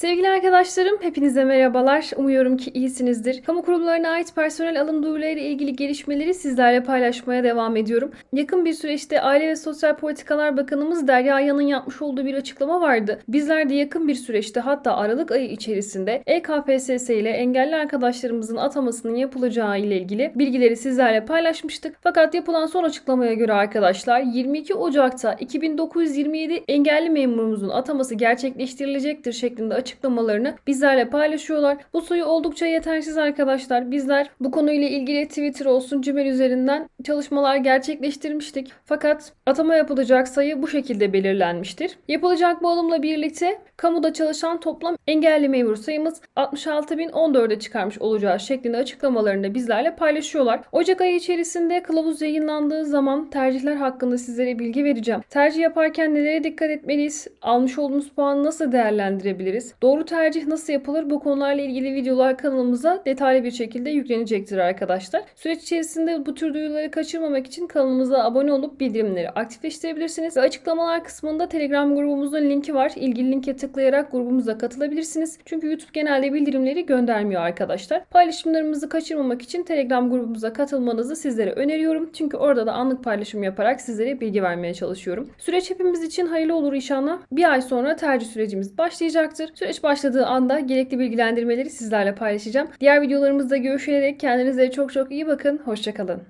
Sevgili arkadaşlarım, hepinize merhabalar. Umuyorum ki iyisinizdir. Kamu kurumlarına ait personel alım duyuruları ile ilgili gelişmeleri sizlerle paylaşmaya devam ediyorum. Yakın bir süreçte Aile ve Sosyal Politikalar Bakanımız Derya Ayan'ın yapmış olduğu bir açıklama vardı. Bizler de yakın bir süreçte hatta Aralık ayı içerisinde EKPSS ile engelli arkadaşlarımızın atamasının yapılacağı ile ilgili bilgileri sizlerle paylaşmıştık. Fakat yapılan son açıklamaya göre arkadaşlar 22 Ocak'ta 2927 engelli memurumuzun ataması gerçekleştirilecektir şeklinde açıklamalarını bizlerle paylaşıyorlar. Bu sayı oldukça yetersiz arkadaşlar. Bizler bu konuyla ilgili Twitter olsun Gmail üzerinden çalışmalar gerçekleştirmiştik. Fakat atama yapılacak sayı bu şekilde belirlenmiştir. Yapılacak bu alımla birlikte kamuda çalışan toplam engelli memur sayımız 66.014'e çıkarmış olacağı şeklinde açıklamalarını da bizlerle paylaşıyorlar. Ocak ayı içerisinde kılavuz yayınlandığı zaman tercihler hakkında sizlere bilgi vereceğim. Tercih yaparken nelere dikkat etmeliyiz? Almış olduğumuz puanı nasıl değerlendirebiliriz? Doğru tercih nasıl yapılır? Bu konularla ilgili videolar kanalımıza detaylı bir şekilde yüklenecektir arkadaşlar. Süreç içerisinde bu tür duyuruları kaçırmamak için kanalımıza abone olup bildirimleri aktifleştirebilirsiniz. Ve açıklamalar kısmında Telegram grubumuzun linki var. İlgili linke tıklayarak grubumuza katılabilirsiniz. Çünkü YouTube genelde bildirimleri göndermiyor arkadaşlar. Paylaşımlarımızı kaçırmamak için Telegram grubumuza katılmanızı sizlere öneriyorum. Çünkü orada da anlık paylaşım yaparak sizlere bilgi vermeye çalışıyorum. Süreç hepimiz için hayırlı olur inşallah. Bir ay sonra tercih sürecimiz başlayacaktır. Süreç başladığı anda gerekli bilgilendirmeleri sizlerle paylaşacağım. Diğer videolarımızda görüşerek kendinize çok çok iyi bakın. Hoşçakalın.